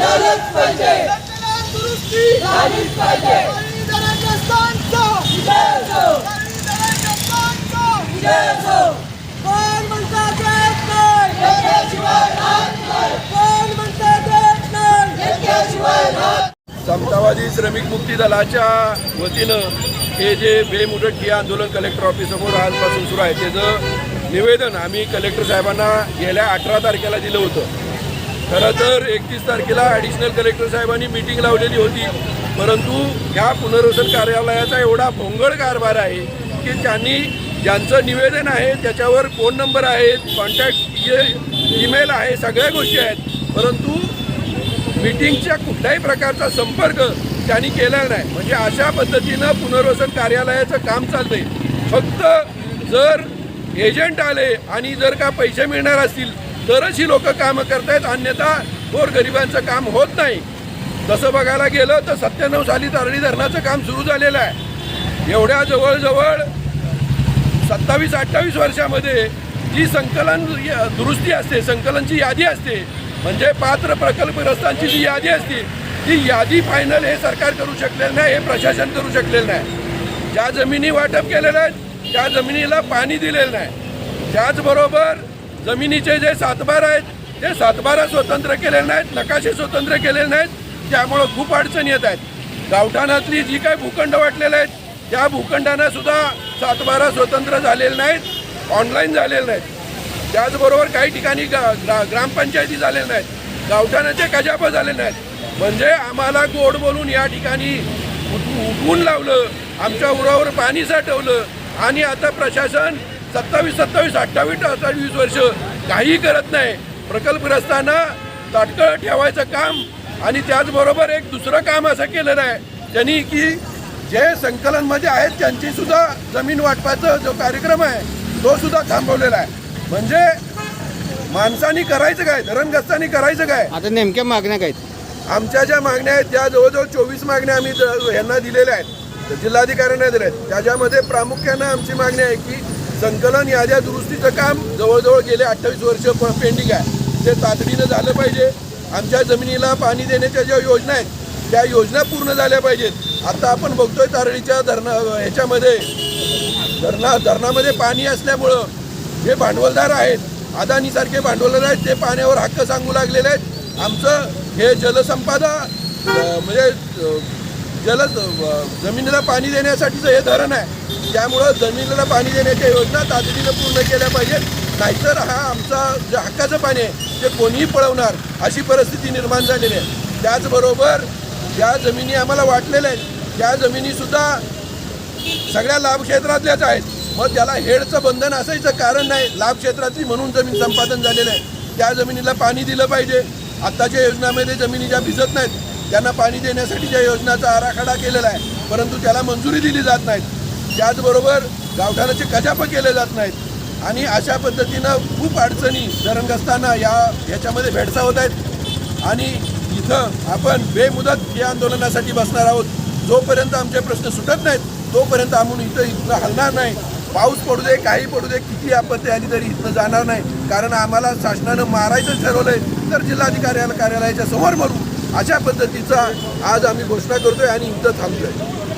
झालंच पाहिजे. दुरुस्ती झालीच पाहिजे. कोण देत नाही राहत नाही. कोण देत नाही राहत समतावादी श्रमिक मुक्ती दलाच्या वतीनं हे जे बेमुदत ठिय्या आंदोलन कलेक्टर ऑफिससमोर आजपासून सुरू आहे. त्याचं निवेदन आम्ही कलेक्टर साहेबांना गेल्या अठरा तारखेला दिलं होतं. खरं तर एकतीस तारखेला ॲडिशनल कलेक्टर साहेबांनी मीटिंग लावलेली होती. परंतु ह्या पुनर्वसन कार्यालयाचा एवढा भोंगळ कारभार आहे की त्यांनी ज्यांचं निवेदन आहे त्याच्यावर फोन नंबर आहेत कॉन्टॅक्ट ईमेल e-, आहे सगळ्या गोष्टी आहेत. परंतु मीटिंगच्या कुठल्याही प्रकारचा संपर्क त्यांनी केला नाही. म्हणजे अशा पद्धतीनं पुनर्वसन कार्यालयाचं काम चालतंय. फक्त जर एजंट आले आणि जर का पैसे मिळणार असतील तरच ही लोक कामं करतायत अन्यथा गोरगरिबांचं काम होत नाही. तसं बघायला गेलं तर सत्त्याण्णव साली तारणी धरणाचं काम सुरू झालेलं आहे. एवढ्या जवळजवळ सत्तावीस अठ्ठावीस वर्षामध्ये जी संकलन य- दुरुस्ती असते संकलनची यादी असते म्हणजे पात्र प्रकल्पग्रस्तांची जी यादी असते ती यादी फायनल हे सरकार करू शकलेलं नाही हे प्रशासन करू शकलेलं नाही. ज्या जमिनी वाटप केलेल्या आहेत त्या जमिनीला पाणी दिलेलं नाही. त्याचबरोबर जमिनीचे जे सातबार आहेत ते सातबारा स्वतंत्र केलेले नाहीत नकाशे स्वतंत्र केलेले नाहीत त्यामुळं खूप अडचणी येत आहेत. गावठाणातली जी काही भूखंड वाटलेले आहेत त्या भूखंडांना सुद्धा सातबारा स्वतंत्र झालेले नाहीत ऑनलाईन झालेले नाहीत. त्याचबरोबर काही ठिकाणी गा ग्रा ग्रामपंचायती झालेल्या नाहीत गावठाणाचे कजाप झाले नाहीत. म्हणजे आम्हाला गोड बोलून या ठिकाणी उठवून लावलं आमच्या उरावर पाणी साठवलं आणि आता प्रशासन सत्तावीस सत्तावीस अठ्ठावीस अठ्ठावीस वर्ष काही करत नाही. प्रकल्पग्रस्तांना ताटकळ ठेवायचं काम आणि त्याचबरोबर एक दुसरं काम असं केलेलं आहे त्यांनी की जे संकलनमध्ये आहेत त्यांची सुद्धा जमीन वाटपाचा जो कार्यक्रम आहे तो सुद्धा थांबवलेला आहे. म्हणजे माणसानी करायचं काय? धरणग्रस्तांनी करायचं काय? आता नेमक्या मागण्या काय आहेत? आमच्या ज्या मागण्या आहेत त्या जवळजवळ चोवीस मागण्या आम्ही यांना दिलेल्या आहेत. जिल्हाधिकाऱ्यांना दिल्या आहेत. त्याच्यामध्ये प्रामुख्यानं आमची मागणी आहे की संकलन याद्या दुरुस्तीचं काम जवळजवळ गेले अठ्ठावीस वर्ष पेंडिंग आहे. ते तातडीनं झालं पाहिजे. आमच्या जमिनीला पाणी देण्याच्या ज्या योजना आहेत त्या योजना पूर्ण झाल्या पाहिजेत. आता आपण बघतोय तारडीच्या धरणा ह्याच्यामध्ये. धरणा धरणामध्ये पाणी असल्यामुळं जे भांडवलदार आहेत अदानीसारखे भांडवलदार आहेत ते पाण्यावर हक्क सांगू लागलेले आहेत. आमचं हे जलसंपादा म्हणजे जल जमिनीला पाणी देण्यासाठीचं हे धरण आहे. त्यामुळं जमिनीला पाणी देण्याच्या योजना तातडीनं पूर्ण केल्या पाहिजेत. नाहीतर हा आमचा जे हक्काचं पाणी आहे ते कोणीही पळवणार अशी परिस्थिती निर्माण झालेली आहे. त्याचबरोबर ज्या जमिनी आम्हाला वाटलेल्या आहेत त्या जमिनीसुद्धा सगळ्या लाभ क्षेत्रातल्याच आहेत. मग त्याला हेडचं बंधन असायचं कारण नाही. लाभ क्षेत्रातली म्हणून जमीन संपादन झालेलं आहे. त्या जमिनीला पाणी दिलं पाहिजे. आत्ताच्या योजनामध्ये जमिनी ज्या भिजत नाहीत त्यांना पाणी देण्यासाठी ज्या योजनाचा आराखडा केलेला आहे परंतु त्याला मंजुरी दिली जात नाहीत. त्याचबरोबर गावठाणाचे कजाप केले जात नाहीत. आणि अशा पद्धतीनं खूप अडचणी धरणग्रस्तांना या ह्याच्यामध्ये भेडसावत आहेत. आणि इथं आपण बेमुदत या आंदोलनासाठी बसणार आहोत. जोपर्यंत आमचे प्रश्न सुटत नाहीत तोपर्यंत आम्ही इथं इथं हलणार नाही. पाऊस पडू दे काही पडू दे किती आपत्ती आली तरी इथनं जाणार नाही. कारण आम्हाला शासनानं मारायचं ठरवलंय. तर जिल्हाधिकारी कार्यालयाच्या समोर मरू अशा पद्धतीचा आज आम्ही घोषणा करतोय आणि इथं थांबतोय.